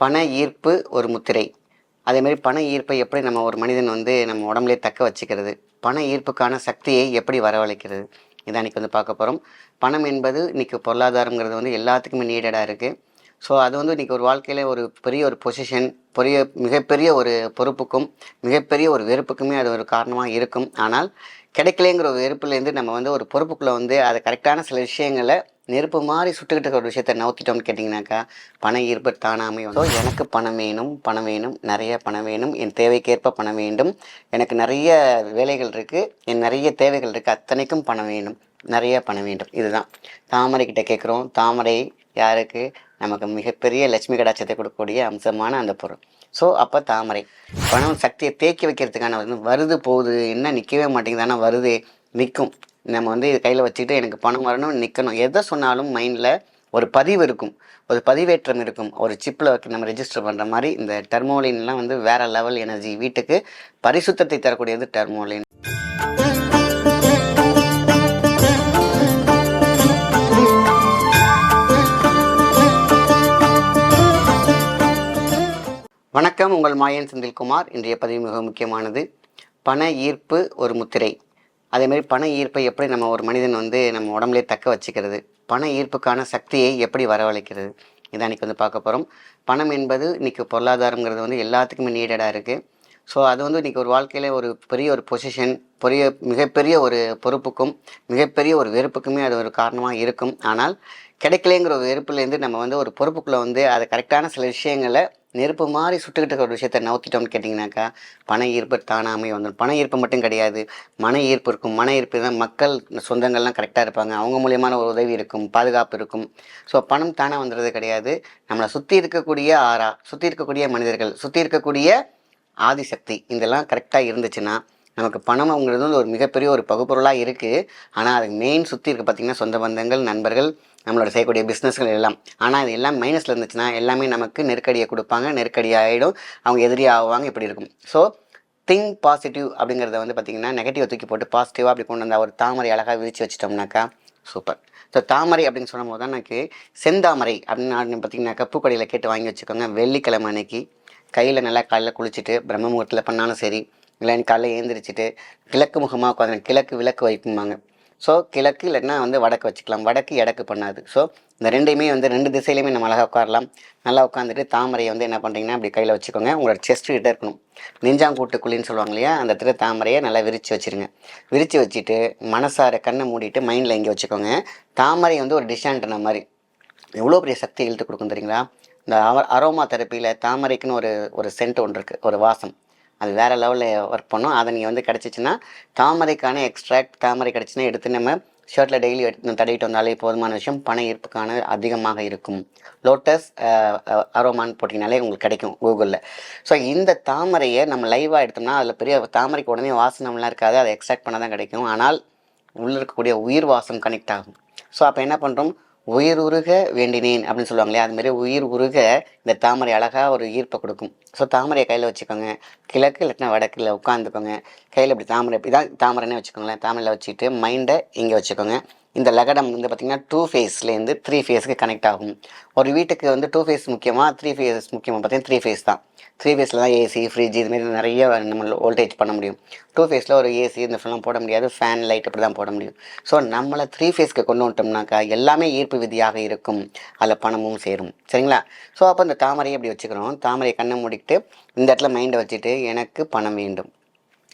பண ஈர்ப்பு ஒரு முத்திரை. அதேமாதிரி பண ஈர்ப்பை எப்படி நம்ம ஒரு மனிதன் வந்து நம்ம உடம்புலே தக்க வச்சுக்கிறது? பண ஈர்ப்புக்கான சக்தியை எப்படி வரவழைக்கிறது? இதான் இன்றைக்கி வந்து பார்க்க போகிறோம் பணம் என்பது இன்றைக்கி பொருளாதாரங்கிறது வந்து எல்லாத்துக்குமே நீடடாக இருக்குது ஸோ அது வந்து இன்றைக்கி ஒரு வாழ்க்கையில் ஒரு பெரிய ஒரு பொசிஷன் பெரிய மிகப்பெரிய ஒரு பொறுப்புக்கும் மிகப்பெரிய ஒரு வெறுப்புக்குமே அது ஒரு காரணமாக இருக்கும். ஆனால் கிடைக்கலேங்கிற ஒரு வெறுப்புலேருந்து நம்ம வந்து ஒரு பொறுப்புக்குள்ளே வந்து அதை கரெக்டான சில விஷயங்களை நெருப்பு மாதிரி சுட்டுக்கிட்டு இருக்கிற ஒரு விஷயத்த நவுத்திட்டோம்னு கேட்டிங்கனாக்கா பண ஈர்ப்பு தானாமே ஸோ எனக்கு பணம் வேணும் பணம் வேணும் நிறைய பணம் வேணும் என் தேவைக்கேற்ப பணம் வேண்டும். எனக்கு நிறைய வேலைகள் இருக்குது என் நிறைய தேவைகள் இருக்குது அத்தனைக்கும் பணம் வேணும் நிறைய பணம் வேண்டும். இதுதான். தாமரை கிட்ட கேட்குறோம் தாமரை யாருக்கு? நமக்கு மிகப்பெரிய லட்சுமி கடாட்சத்தை கொடுக்கக்கூடிய அம்சமான அந்த பொருள். ஸோ அப்போ தாமரை. பணம் சக்தியை தேக்கி வைக்கிறதுக்கான வந்து வருது போகுது. என்ன நிற்கவே மாட்டேங்குது ஆனால் வருது நிற்கும் நம்ம வந்து இது கையில் வச்சுக்கிட்டு எனக்கு பணம் வரணும் நிற்கணும் எதை சொன்னாலும் மைண்டில் ஒரு பதிவு இருக்கும். ஒரு பதிவேற்றம் இருக்கும். ஒரு சிப்பில் நம்ம ரெஜிஸ்டர் பண்ணுற மாதிரி இந்த டெர்மோலின்லாம் வந்து வேறு லெவல் எனர்ஜி வீட்டுக்கு பரிசுத்தத்தை தரக்கூடியது டெர்மோலின் வணக்கம். உங்கள் மாயன் செந்தில்குமார். இன்றைய பதிவு மிக முக்கியமானது. பண ஈர்ப்பு ஒரு முத்திரை. அதேமாதிரி பண ஈர்ப்பை எப்படி நம்ம ஒரு மனிதன் வந்து நம்ம உடம்புலேயே தக்க வச்சுக்கிறது? பண ஈர்ப்புக்கான சக்தியை எப்படி வரவழைக்கிறது? இதான் இன்றைக்கி வந்து பார்க்க போகிறோம் பணம் என்பது இன்றைக்கி பொருளாதாரங்கிறது வந்து எல்லாத்துக்குமே நீடடாக இருக்குது ஸோ அது வந்து இன்றைக்கி ஒரு வாழ்க்கையில் ஒரு பெரிய ஒரு பொசிஷன் பெரிய மிகப்பெரிய ஒரு பொறுப்புக்கும் மிகப்பெரிய ஒரு வெறுப்புக்குமே அது ஒரு காரணமாக இருக்கும். ஆனால் கிடைக்கலேங்கிற ஒரு வெறுப்புலேருந்து நம்ம வந்து ஒரு பொறுப்புக்குள்ளே வந்து அதை கரெக்டான சில விஷயங்களை நெருப்பு மாதிரி சுட்டுக்கிட்டு இருக்கிற ஒரு விஷயத்த நவுத்திட்டோம்னு கேட்டிங்கனாக்கா பண ஈர்ப்பு தானாமே வந்துடும் பண ஈர்ப்பு மட்டும் கிடையாது. மன ஈர்ப்பு இருக்கும். மன ஈர்ப்பு தான் மக்கள் சொந்தங்கள்லாம் கரெக்டாக இருப்பாங்க. அவங்க மூலியமான ஒரு உதவி இருக்கும். பாதுகாப்பு இருக்கும். ஸோ பணம் தானாக வந்துடுறது கிடையாது. நம்மளை சுற்றி இருக்கக்கூடிய ஆறா சுற்றி இருக்கக்கூடிய மனிதர்கள் சுற்றி இருக்கக்கூடிய ஆதிசக்தி இதெல்லாம் கரெக்டாக இருந்துச்சுன்னா நமக்கு பணம்ங்கிறது வந்து ஒரு மிகப்பெரிய ஒரு பகுப்பொருளாக இருக்குது ஆனால் அது மெயின் சுற்றி இருக்க பார்த்திங்கன்னா சொந்த பந்தங்கள் நண்பர்கள் நம்மளோட செய்யக்கூடிய பிஸ்னஸ்கள் எல்லாம். ஆனால் இது எல்லாம் மைனஸில் இருந்துச்சுன்னா எல்லாமே நமக்கு நெருக்கடியை கொடுப்பாங்க. நெருக்கடி ஆகிடும் அவங்க எதிரி ஆவாங்க இப்படி இருக்கும். ஸோ திங்க் பாசிட்டிவ் அப்படிங்கிறத வந்து பார்த்திங்கன்னா நெகட்டிவ் தூக்கி போட்டு பாசிட்டிவாக அப்படி கொண்டு வந்தால் ஒரு தாமரை அழகாக விரித்து வச்சிட்டோம்னாக்கா சூப்பர் ஸோ தாமரை அப்படின்னு சொல்லும்போது தான் எனக்கு செந்தாமரை அப்படின்னு பார்த்தீங்கன்னாக்கா பூக்கடையில் கேட்டு வாங்கி வச்சுக்கோங்க. வெள்ளிக்கிழமை அன்னைக்கு கையில் நல்லா காலையில் குளிச்சுட்டு பிரம்ம முகூர்த்தத்தில் பண்ணாலும் சரி இல்லை காலையில் ஏந்திரிச்சிட்டு கிழக்கு முகமாக உட்காந்து கிழக்கு விளக்கு வைக்குமாங்க ஸோ கிழக்கு இல்லைன்னா வந்து வடக்கு வச்சுக்கலாம். வடக்கு எடக்கு பண்ணாது. ஸோ இந்த ரெண்டையுமே வந்து ரெண்டு திசையிலையுமே நம்ம அழகாக உட்காரலாம். நல்லா உட்காந்துட்டு தாமரையை வந்து என்ன பண்ணுறீங்கன்னா அப்படி கையில் வச்சுக்கோங்க. உங்களோட செஸ்ட் கிட்ட இருக்கணும். நெஞ்சாங்கூட்டு குழின்னு சொல்லுவாங்க இல்லையா? அந்த இடத்துல தாமரையை நல்லா விரித்து வச்சுருங்க. விரித்து வச்சுட்டு மனசார கண்ணை மூடிட்டு மைண்டில் இங்கே வச்சுக்கோங்க. தாமரை வந்து ஒரு டிஷான்ட்ன மாதிரி. எவ்வளோ பெரிய சக்தி இழுத்து கொடுக்கும் தெரியுங்களா? இந்த அவ அரோமா தெரப்பியில் தாமரைக்குன்னு ஒரு ஒரு சென்ட் ஒன்று இருக்குது ஒரு வாசம். அது வேறு லெவலில் ஒர்க் பண்ணோம். அதை நீங்கள் வந்து கிடச்சிச்சின்னா தாமரைக்கான எக்ஸ்ட்ராக்ட் தாமரை கிடச்சின்னா எடுத்து நம்ம ஷர்ட்டில் டெய்லி எடுத்து தடவிட்டு வந்தாலே போதுமான விஷயம். பண ஈர்ப்புக்கான அதிகமாக இருக்கும். லோட்டஸ் அரோமான்னு போட்டிங்கனாலே உங்களுக்கு கிடைக்கும் கூகுளில் ஸோ இந்த தாமரையை நம்ம லைவாக எடுத்தோம்னா அதில் பெரிய தாமரைக்கு உடனே வாசனம்லாம் இருக்காது. அதை எக்ஸ்ட்ராக்ட் பண்ண தான் கிடைக்கும். ஆனால் உள்ளே இருக்கக்கூடிய உயிர் வாசம் கனெக்ட் ஆகும். ஸோ அப்போ என்ன பண்ணுறோம் உயிர் உருக வேண்டினேன் அப்படின்னு சொல்லுவாங்க இல்லையா? அதுமாரி உயிர் உருக இந்த தாமரை அழகாக ஒரு ஈர்ப்பை கொடுக்கும். ஸோ தாமரையை கையில் வச்சுக்கோங்க. கிழக்கு இல்லாட்டினா வடக்கில் உட்காந்துக்கோங்க கையில் இப்படி தாமரை இப்படி தான் தாமரைன்னே வச்சுக்கோங்களேன். தாமரையில் வச்சுட்டு மைண்டை இங்கே வச்சுக்கோங்க. இந்த லகடம் வந்து பார்த்திங்கன்னா டூ ஃபேஸ்லேருந்து த்ரீ ஃபேஸுக்கு கனெக்ட் ஆகும். ஒரு வீட்டுக்கு வந்து டூ ஃபேஸ் முக்கியமாக த்ரீ ஃபேஸ் முக்கியமாக பார்த்தீங்கன்னா த்ரீ ஃபேஸ் தான். த்ரீ ஃபேஸில் தான் ஏசி ஃப்ரிட்ஜ் இதுமாரி நிறைய நம்ம வோல்டேஜ் பண்ண முடியும். டூ ஃபேஸில் ஒரு ஏசி இந்த ஃபெல்லாம் போட முடியாது. ஃபேன் லைட் அப்படி தான் போட முடியும். ஸோ நம்மளை த்ரீ ஃபேஸ்க்கு கொண்டு வந்துட்டோம்னாக்கா எல்லாமே ஈர்ப்பு விதியாக இருக்கும். அதில் பணமும் சேரும். சரிங்களா? ஸோ அப்போ இந்த தாமரையை அப்படி வச்சுக்கிறோம். தாமரையை கண்ணை மூடிக்கிட்டு இந்த இடத்துல மைண்டை வச்சுட்டு எனக்கு பணம் வேண்டும்.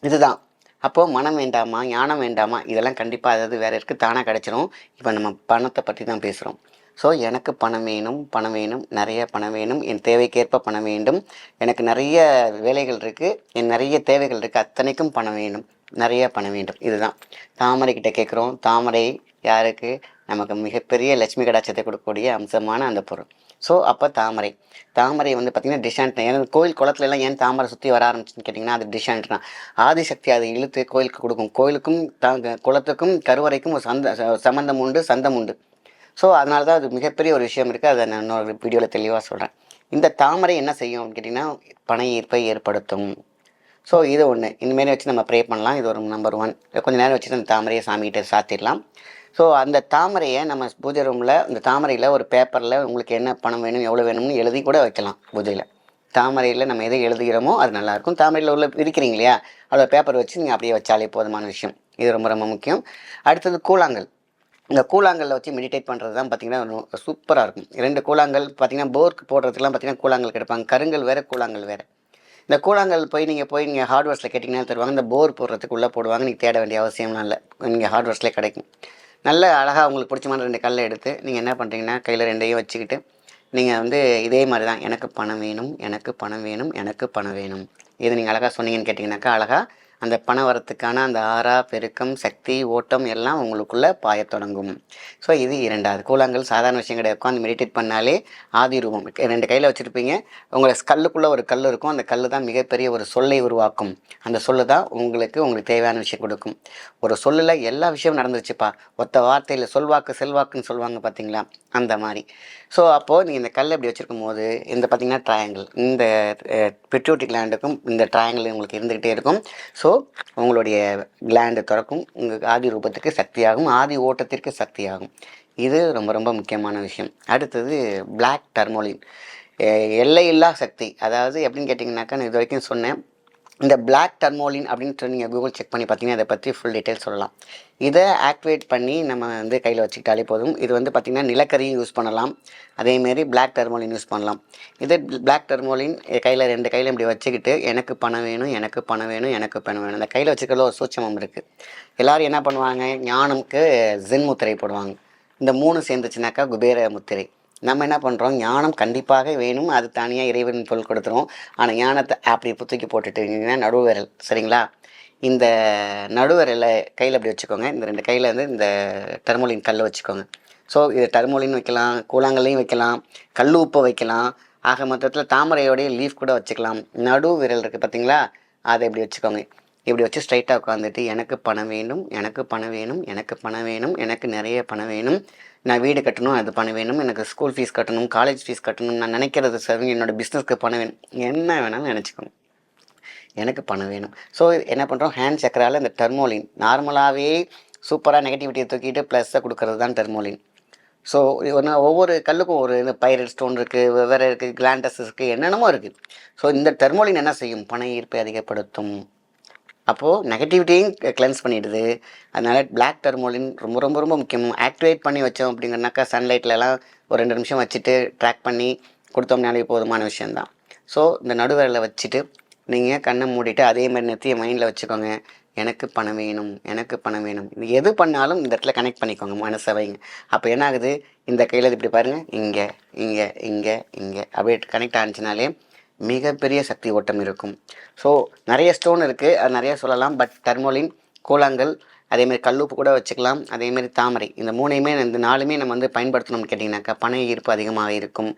இதுதான். அப்போது மனம் வேண்டாமா ஞானம் வேண்டாமா? இதெல்லாம் கண்டிப்பாக அதாவது வேறு இருக்குது தானாக கிடச்சிரும். இப்போ நம்ம பணத்தை பற்றி தான் பேசுகிறோம் ஸோ எனக்கு பணம் வேணும் பணம் வேணும் நிறைய பணம் வேணும் என் தேவைக்கேற்ப பணம் வேண்டும். எனக்கு நிறைய வேலைகள் இருக்குது என் நிறைய தேவைகள் இருக்குது அத்தனைக்கும் பணம் வேணும். நிறைய பணம் வேண்டும். இதுதான். தாமரைக்கிட்ட கேட்குறோம் தாமரை யாருக்கு? நமக்கு மிகப்பெரிய லட்சுமி கடாட்சத்தை கொடுக்கக்கூடிய அம்சமான அந்த பொருள். ஸோ அப்போ தாமரை. தாமரை வந்து பார்த்திங்கன்னா டிஷாண்ட் ஏன்னா கோயில் குளத்துல எல்லாம் ஏன் தாமரை சுற்றி வர ஆரம்பிச்சுன்னு கேட்டிங்கன்னா அது டிஷாண்ட்னா ஆதிசக்தி அதை இழுத்து கோயிலுக்கு கொடுக்கும். கோயிலுக்கும் த குளத்துக்கும் கருவறைக்கும் ஒரு சந்த சம்மந்தம் உண்டு சந்தம் உண்டு. ஸோ அதனால தான் அது மிகப்பெரிய ஒரு விஷயம் இருக்குது அதை நான் இன்னொரு வீடியோவில் தெளிவாக சொல்கிறேன் இந்த தாமரை என்ன செய்யும் அப்படின்னு கேட்டிங்கன்னா பண ஈர்ப்பை ஏற்படுத்தும். ஸோ இது ஒன்று இனிமேல் வச்சு நம்ம ப்ரே பண்ணலாம். இது ஒரு நம்பர் ஒன் கொஞ்ச நேரம் வச்சுட்டு அந்த தாமரையை சாமிகிட்ட சாத்திடலாம். ஸோ அந்த தாமரையை நம்ம பூஜை ரூமில் இந்த தாமரையில் ஒரு பேப்பரில் உங்களுக்கு என்ன பணம் வேணும் எவ்வளோ வேணும்னு எழுதி கூட வைக்கலாம் பூஜையில். தாமரையில் நம்ம எதை எழுதுகிறோமோ அது நல்லாயிருக்கும். தாமரையில் உள்ள இருக்கிறீங்க இல்லையா? அவ்வளோ பேப்பர் வச்சு நீங்கள் அப்படியே வச்சாலே போதுமான விஷயம். இது ரொம்ப ரொம்ப முக்கியம். அடுத்தது கூழாங்கல். இந்த கூழாங்கல்ல வச்சு மெடிடேட் பண்ணுறது தான் பார்த்தீங்கன்னா சூப்பராக இருக்கும். ரெண்டு கூழாங்கல் பார்த்திங்கன்னா போர்க்கு போடுறதுக்குலாம் பார்த்தீங்கன்னா கூழாங்கல் கிடைப்பாங்க. கருங்கல் வேறு கூழாங்கல் வேறு. இந்த கூழாங்கல் போய் நீங்கள் போய் நீங்கள் ஹார்ட்வேர்ஸில் கேட்டிங்கன்னா தருவாங்க. இந்த போர் போடுறதுக்கு உள்ளே போடுவாங்க. நீங்கள் தேட வேண்டிய அவசியம்லாம் இல்லை. நீங்கள் ஹார்ட்வேர்ஸ்லேயே கிடைக்கும். நல்ல அழகாக உங்களுக்கு பிடிச்சமான ரெண்டு கல்லை எடுத்து நீங்கள் என்ன பண்ணுறீங்கன்னா கையில் ரெண்டையும் வச்சுக்கிட்டு நீங்கள் வந்து இதே மாதிரி தான் எனக்கு பணம் வேணும் எனக்கு பணம் வேணும் எனக்கு பணம் வேணும். இது நீங்கள் அழகாக சொன்னீங்கன்னு கேட்டிங்கனாக்கா அழகாக அந்த பண வரத்துக்கான அந்த ஆறா பெருக்கம் சக்தி ஓட்டம் எல்லாம் உங்களுக்குள்ளே பாயத் தொடங்கும். ஸோ இது இரண்டாவது. கூழாங்கல் சாதாரண விஷயம் கிடையாது. உட்காந்து மெடிடேட் பண்ணாலே ஆதி ரூபம். ரெண்டு கையில் வச்சுருப்பீங்க. உங்களை கல்லுக்குள்ளே ஒரு கல் இருக்கும். அந்த கல் தான் மிகப்பெரிய ஒரு சொல்லை உருவாக்கும். அந்த சொல்லு தான் உங்களுக்கு உங்களுக்கு தேவையான விஷயம் கொடுக்கும். ஒரு சொல்லில் எல்லா விஷயமும் நடந்துருச்சுப்பா. ஒத்த வார்த்தையில் சொல்வாக்கு செல்வாக்குன்னு சொல்லுவாங்க பார்த்தீங்களா அந்த மாதிரி. ஸோ அப்போது நீங்கள் இந்த கல் இப்படி வச்சுருக்கும் போது இந்த பார்த்திங்கன்னா ட்ரையாங்கிள் இந்த பிட்ரூட்டி கிளாண்டுக்கும் இந்த ட்ரையாங்கிள் உங்களுக்கு இருந்துக்கிட்டே இருக்கும். ஸோ உங்களுடைய கிளாண்டு திறக்கும் உங்கள் ஆதி ரூபத்துக்கு சக்தியாகும். ஆதி ஓட்டத்திற்கு சக்தியாகும். இது ரொம்ப ரொம்ப முக்கியமான விஷயம். அடுத்தது பிளாக் டர்மோலின் எல்லையில்லா சக்தி. அதாவது எப்படின்னு கேட்டிங்கனாக்கா நான் இது வரைக்கும் சொன்னேன். இந்த பிளாக் டர்மோலின் அப்படின்ட்டு நீங்கள் கூகுள் செக் பண்ணி பார்த்தீங்கன்னா இதை பற்றி ஃபுல் டீட்டெயில் சொல்லலாம். இதை ஆக்டிவேட் பண்ணி நம்ம வந்து கையில் வச்சுக்கிட்டாலே போதும். இது வந்து பார்த்திங்கன்னா நிலக்கரியும் யூஸ் பண்ணலாம். அதேமாரி பிளாக் டர்மோலின் யூஸ் பண்ணலாம். இது பிளாக் டர்மோலின் கையில் ரெண்டு கையில் இப்படி வச்சுக்கிட்டு எனக்கு பணம் வேணும் எனக்கு பணம் வேணும் எனக்கு பணம் வேணும். இந்த கையில் வச்சுக்கிறதுல ஒரு சூட்சமம் இருக்குது எல்லோரும் என்ன பண்ணுவாங்க? ஞானம்க்கு ஜென் முத்திரை போடுவாங்க. இந்த மூணு சேர்ந்துச்சுனாக்கா குபேர முத்திரை. நம்ம என்ன பண்ணுறோம் ஞானம் கண்டிப்பாக வேணும். அது தனியாக இறைவன் பொருள் கொடுத்துரும். ஆனால் ஞானத்தை அப்படி தூக்கி போட்டுட்டீங்கன்னா நடுவிரல். சரிங்களா? இந்த நடுவிரலை கையில் அப்படி வச்சுக்கோங்க. இந்த ரெண்டு கையில் வந்து இந்த டர்மோலின் கல்லை வச்சுக்கோங்க. ஸோ இது டர்மோலின் வைக்கலாம் கூழாங்கல்லையும் வைக்கலாம் கல் உப்பை வைக்கலாம். ஆக மொத்தத்தில் தாமரையோடைய லீஃப் கூட வச்சுக்கலாம். நடு விரல் இருக்குது பார்த்தீங்களா அதை இப்படி வச்சுக்கோங்க. இப்படி வச்சு ஸ்ட்ரைட்டாக உட்காந்துட்டு எனக்கு பணம் வேணும் எனக்கு பணம் வேணும் எனக்கு பணம் வேணும் எனக்கு நிறைய பணம் வேணும். நான் வீடு கட்டணும் அது பணம் வேணும் எனக்கு ஸ்கூல் ஃபீஸ் கட்டணும் காலேஜ் ஃபீஸ் கட்டணும் நான் நினைக்கிறது சரி என்னோடய பிஸ்னஸ்க்கு பணம் வேணும். என்ன வேணாலும் நினச்சிக்கணும். எனக்கு பணம் வேணும். ஸோ என்ன பண்ணுறோம் ஹேண்ட் சக்கரால் இந்த டெர்மோலின் நார்மலாகவே சூப்பராக நெகட்டிவிட்டியை தூக்கிட்டு ப்ளஸ்ஸை கொடுக்கறது தான் டெர்மோலின் ஸோ ஒன்று ஒவ்வொரு கல்லுக்கும் ஒரு இந்த பைரட் ஸ்டோன் இருக்குது வெவ்வேறு இருக்குது கிளாண்டஸ் இருக்குது என்னென்னமோ இருக்குது ஸோ இந்த டெர்மோலின் என்ன செய்யும்? பண ஈர்ப்பை அதிகப்படுத்தும். அப்போது நெகட்டிவிட்டியும் கிளென்ஸ் பண்ணிடுது. அதனால் பிளாக் டர்மோலின் ரொம்ப ரொம்ப ரொம்ப முக்கியம். ஆக்டிவேட் பண்ணி வச்சோம் அப்படிங்கிறனாக்கா சன்லைட்லலாம் ஒரு ரெண்டு நிமிஷம் வச்சுட்டு ட்ராக் பண்ணி கொடுத்தோம்னாலே போதுமான விஷயந்தான் ஸோ இந்த நடுவரில் வச்சுட்டு நீங்கள் கண்ணை மூடிட்டு அதே மாதிரி நெத்திய மைண்டில் வச்சுக்கோங்க. எனக்கு பணம் வேணும் எனக்கு பணம் வேணும். இது எது பண்ணாலும் இந்த இடத்துல கனெக்ட் பண்ணிக்கோங்க மனசை வைங்க. அப்போ என்ன ஆகுது? இந்த கையில் இப்படி பாருங்கள் இங்கே இங்கே இங்கே இங்கே. அப்படியே கனெக்ட் ஆனிச்சுனாலே மிகப்பெரிய சக்தி ஓட்டம் இருக்கும். ஸோ நிறைய ஸ்டோன் இருக்குது அது நிறைய சொல்லலாம் பட் டர்மோலின் கூழாங்கல் அதேமாதிரி கல்லுப்பு கூட வச்சுக்கலாம் அதேமாதிரி தாமரை இந்த மூணையுமே இந்த நாலுமே நம்ம வந்து பயன்படுத்தணும்னு கேட்டிங்கனாக்கா பண ஈர்ப்பு அதிகமாக இருக்கும்.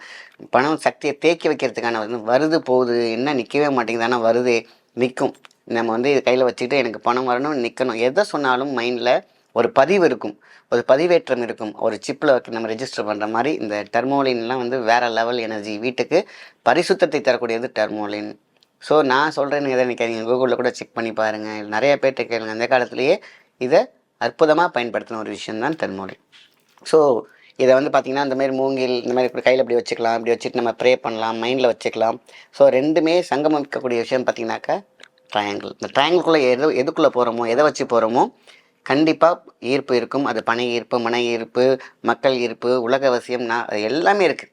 பணம் சக்தியை தேக்கி வைக்கிறதுக்கான வந்து வருது போகுது என்ன நிற்கவே மாட்டேங்குது ஆனால் வருது நிற்கும் நம்ம வந்து இது கையில் வச்சுக்கிட்டு எனக்கு பணம் வரணும் நிற்கணும் எதை சொன்னாலும் மைண்டில் ஒரு பதிவு இருக்கும். ஒரு பதிவேற்றம் இருக்கும். ஒரு சிப்பில் நம்ம ரெஜிஸ்டர் பண்ணுற மாதிரி இந்த டெர்மோலின்லாம் வந்து வேறு லெவல் எனர்ஜி வீட்டுக்கு பரிசுத்தத்தை தரக்கூடியது டெர்மோலின் ஸோ நான் சொல்கிறேன்னு எதை நினைக்காதீங்க கூகுளில் கூட செக் பண்ணி பாருங்கள் நிறைய பேர்கிட்ட கேளுங்க. அந்த காலத்துலேயே இதை அற்புதமாக பயன்படுத்தின ஒரு விஷயம்தான் டெர்மோலின் ஸோ இதை வந்து பார்த்திங்கன்னா இந்த மாதிரி மூங்கில் இந்த மாதிரி இப்படி கையில் இப்படி வச்சுக்கலாம். இப்படி வச்சுட்டு நம்ம ப்ரே பண்ணலாம். மைண்டில் வச்சுக்கலாம். ஸோ ரெண்டுமே சங்கமிக்கக்கூடிய விஷயம் பார்த்திங்கனாக்கா ட்ரையாங்கிள் இந்த ட்ரையாங்கிள்குள்ளே எது எதுக்குள்ளே போகிறோமோ எதை வச்சு போகிறோமோ கண்டிப்பாக ஈர்ப்பு இருக்கும். அது பண ஈர்ப்பு மன ஈர்ப்பு மக்கள் ஈர்ப்பு உலக அவசியம் நான் அது எல்லாமே இருக்குது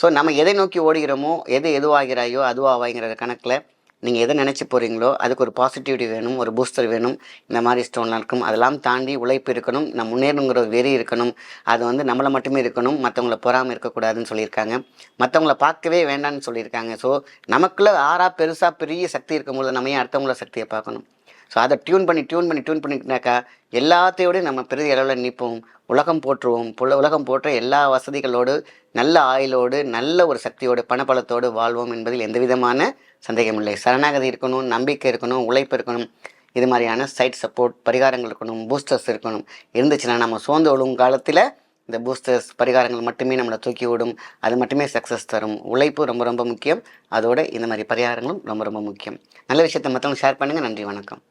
ஸோ நம்ம எதை நோக்கி ஓடுகிறோமோ எது எதுவாகிறாயோ அதுவாகிங்கிற கணக்கில் நீங்கள் எதை நினச்சி போகிறீங்களோ அதுக்கு ஒரு பாசிட்டிவிட்டி வேணும் ஒரு பூஸ்டர் வேணும். இந்த மாதிரி ஸ்டோன்லாம் இருக்கும். அதெல்லாம் தாண்டி உழைப்பு இருக்கணும். நம்ம முன்னேறணுங்கிற ஒரு வெறி இருக்கணும். அது வந்து நம்மளை மட்டுமே இருக்கணும். மற்றவங்கள பொறாமல் இருக்கக்கூடாதுன்னு சொல்லியிருக்காங்க. மற்றவங்கள பார்க்கவே வேண்டாம்னு சொல்லியிருக்காங்க. ஸோ நமக்குள்ளே ஆறாக பெருசாக பெரிய சக்தி இருக்கும்போது நம்ம ஏன் அடுத்தவங்கள சக்தியை பார்க்கணும்? ஸோ அதை டியூன் பண்ணி டியூன் பண்ணி டியூன் பண்ணிக்கினாக்கா எல்லாத்தையோடய நம்ம பெரிய அளவில் நிற்போம் உலகம் போற்றுவோம். புல உலகம் போற்ற எல்லா வசதிகளோடு நல்ல ஆயுளோடு நல்ல ஒரு சக்தியோடு பணப்பலத்தோடு வாழ்வோம் என்பதில் எந்த விதமான சந்தேகமில்லை சரணாகதி இருக்கணும் நம்பிக்கை இருக்கணும் உழைப்பு இருக்கணும். இது மாதிரியான சைட் சப்போர்ட் பரிகாரங்கள் இருக்கணும் பூஸ்டர்ஸ் இருக்கணும். இருந்துச்சுன்னா நம்ம சோர்ந்து ஒழுங்கும் காலத்தில் இந்த பூஸ்டர்ஸ் பரிகாரங்கள் மட்டுமே நம்மளை தூக்கி விடும். அது மட்டுமே சக்ஸஸ் தரும். உழைப்பு ரொம்ப ரொம்ப முக்கியம். அதோட இந்த மாதிரி பரிகாரங்களும் ரொம்ப ரொம்ப முக்கியம். நல்ல விஷயத்தை மற்றவங்க ஷேர் பண்ணுங்கள் நன்றி வணக்கம்.